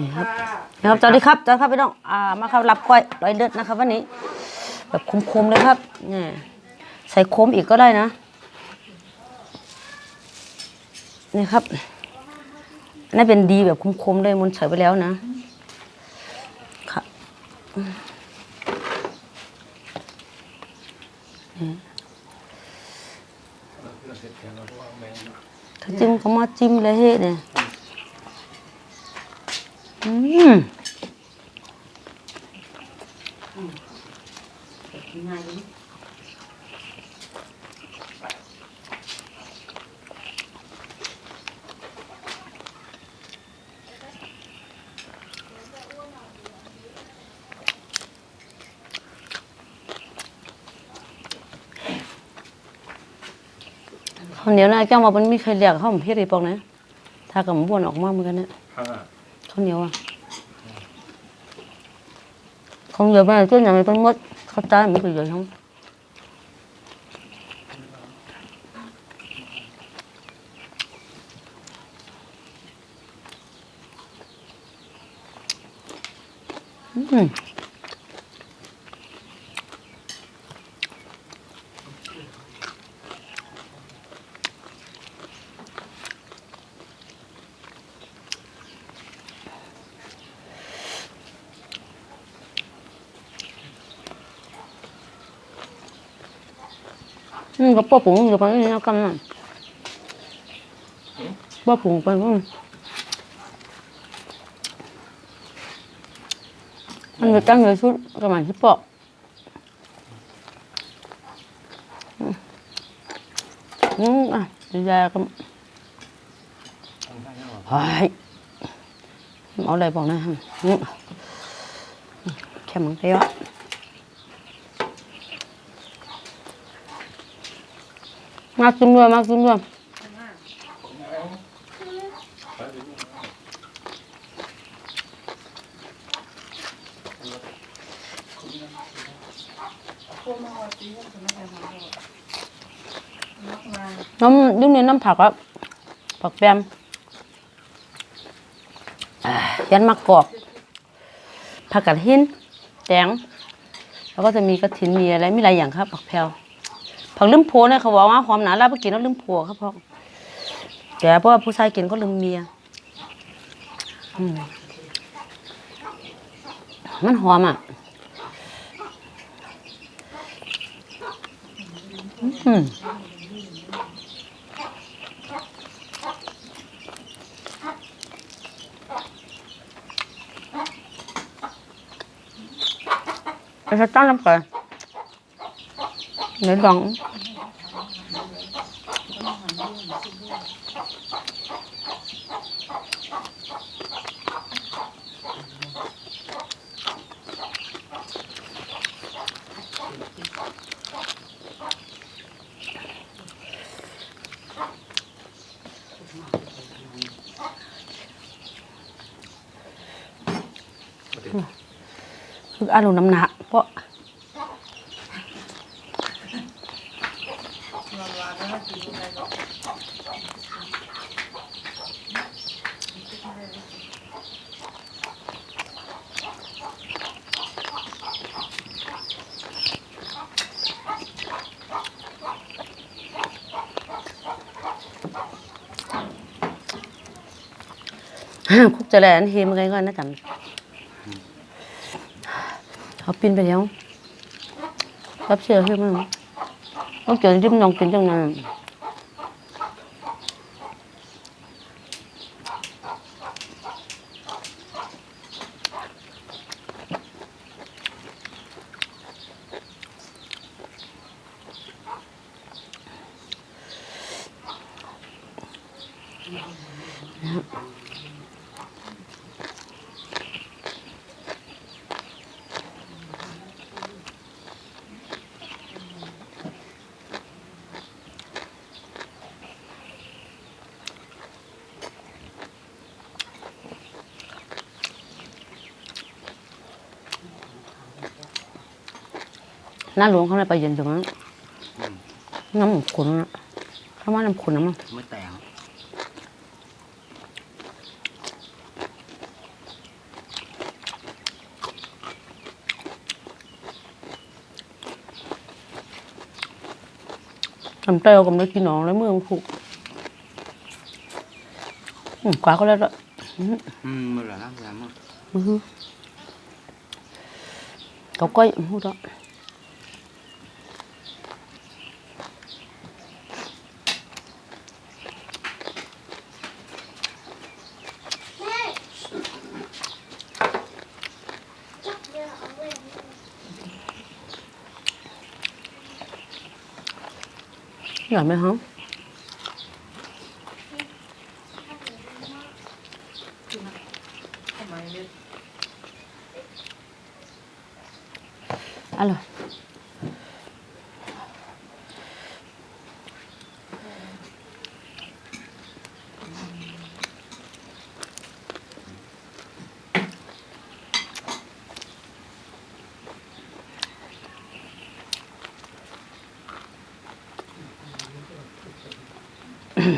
นี่ครับนะครับสวัสดีครับสวัสดีครับพี่น้องอ่ามาครับรับก้อยร้อยเลือดนะครับวันนี้ แบบคมๆเลยครับนี่ใส่โคมอีกก็ได้นะนี่ครับอันนั่นเป็นดีแบบคมๆเลยมันใส่ไปแล้วนะ ครับนี่ถ้าจิ้มก็มาจิ้มเลยเฮ้เนี่ย ข้าวเหนียวนะแก้วมามันมีใครเรียกข้าวหมูเพี้ยรีปองนะถ้ากับหมูบ้วนออกมาเหมือนกันเนี่ย วอะข้าวเหนียวไปเจ้าอย่า นมดข้าวจ้าไม่เคยเยอะทั้งอืมอืมก็ป้อปุ๋งอยู่ไปนี่แล้วกันน่ะป้อปุ๋งไปอืมมันจะตั้งเลยชุดกระหม่อมที่ปอกอืมอืมอะดีใจก็เฮ้ยเอาอะไรบอกนะฮะอืมแค่มังเดียว มากินด้วยมากินด้วยน้ำยุ่งในน้ำผักอะผักแปมยันมะกอกผักกาดหินแตงแล้วก็จะมีกระถินมีอะไรมีหลายอย่างครับผักแพรว ผักลืมโพเนี่ยเขาบอกว่าหอมหนาแล้วไปกินแล้วลืมโพครับพ่อแกเพราะว่าผู้ชายกินก็ลืมเมียอมันหอมอะอืมไอ้สตั้งน้ำไป ในลองคืออารมณ์น้ำหนักเพราะ คุกจะแลนเฮมกันก่อนนะจำเขาปีนไปแล้วรั น้าหลวงเขาเลยไปเย็นถึงนั้นน้ำขุนนะถ้าว่าน้ำขุนนะมั้งไม่แตกทำเตลกับน้ำกินน้องแล้วมือมันผุกขวาก็แล้วละอืมมือหลังมือมือเขาก็ยังพูดแล้ว อยากไหมฮะอะไรอย Yang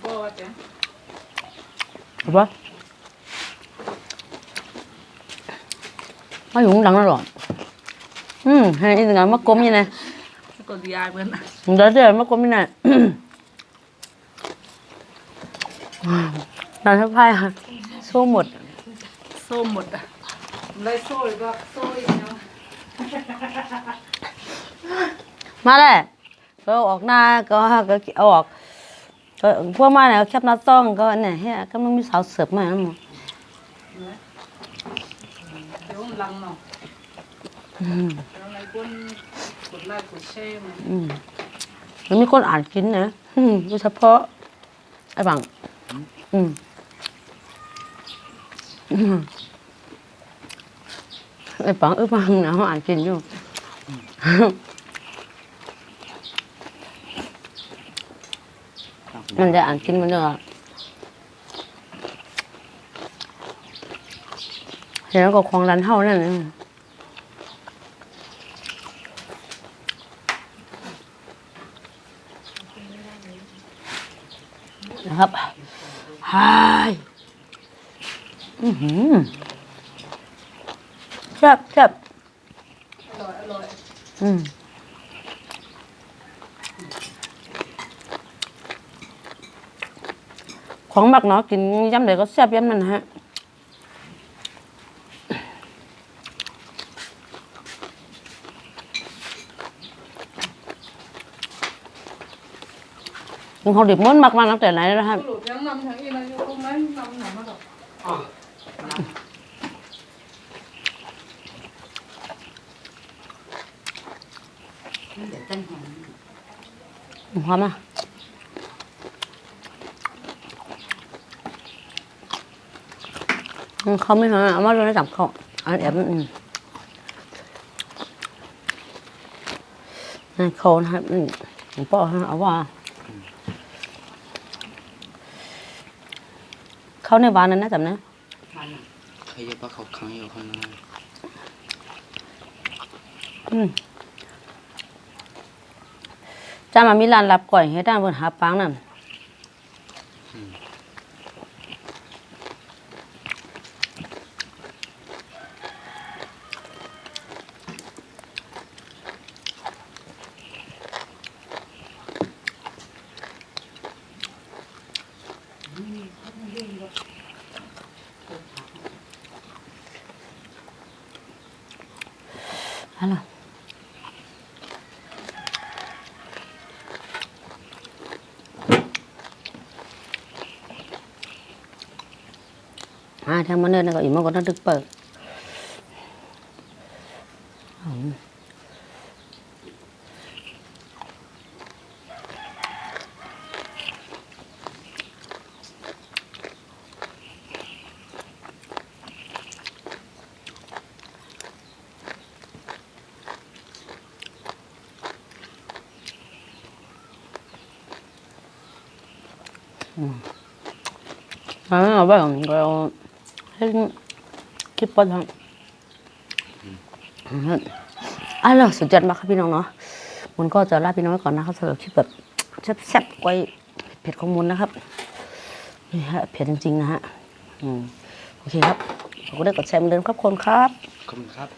kuat ya. ถูกปะมาอยู่ข้างห ลังแล้วหรออืมให้อีกงานมากลมยังไง Kau dia pun. เดี๋ยวเดี๋ยวมากลมยังไงนานทักพายค่ะสู้หมด So mut. Mulai so juga so ini. มาเลยก็ออกหน้าก็ก็เอาออกก็พวกมาเนี่ยแคบหน้าต้องก็เนี่ยเฮ้ยก็มันมีสาวเสิร์ฟมาแล้วมั้ง Dia pun lang no. อืม Dia lagi pun kut like kut share man. อืมมันมีคนอ่านกินนะอืมโดยเฉพาะไอ้บังอืมอืมไอ้ปังไอ้ปังนะเขาอ่านกินอยู่ มันจะอ่านกินมันจะเห็นแล้วก็ควงรันเท่านั่นเองนะครับ ฮายอือหือแซ่บแซ่บอร่อยอร่อยอืมของมักเนาะกินย้ำเดี๋ยวก็แซ่บย้ำนั่นฮะ ฮะเขาดิบม้วนมากมาตั้งแต่ไหนแล้วนะครับ Lu yang nam yang ini yo kau main nam nam ada. พร้อมอะอืมเขาไม่หาเอามาโดนจับเขาอันแอบอืมนี่เขานะครับอืมหลวงพ่อเอาว่า เขาในวานนั้นนะจำนะ Kayak apa kau kang yo kan. อืมจ้ามามีลานรับก่อยให้ด้านบนหาปังนั่น อ่าทางมันเนินก็อีกมันก็ต้องตึกเปิดอืมอ่าเอ คิดปะทางอะแล้วสุดยอดมากครับพี่น้องเนาะมันก็จะลาพี่น้องไว้ก่อนนะครับสำหรับคลิปแบบแซ่บๆไว้เผ็ดของมุนนะครับนี่ฮะเผ็ดจริงๆนะฮะโอเคครับขอบคุณได้กดแชร์เหมือนเดิมครับคนครับขอบคุณครับ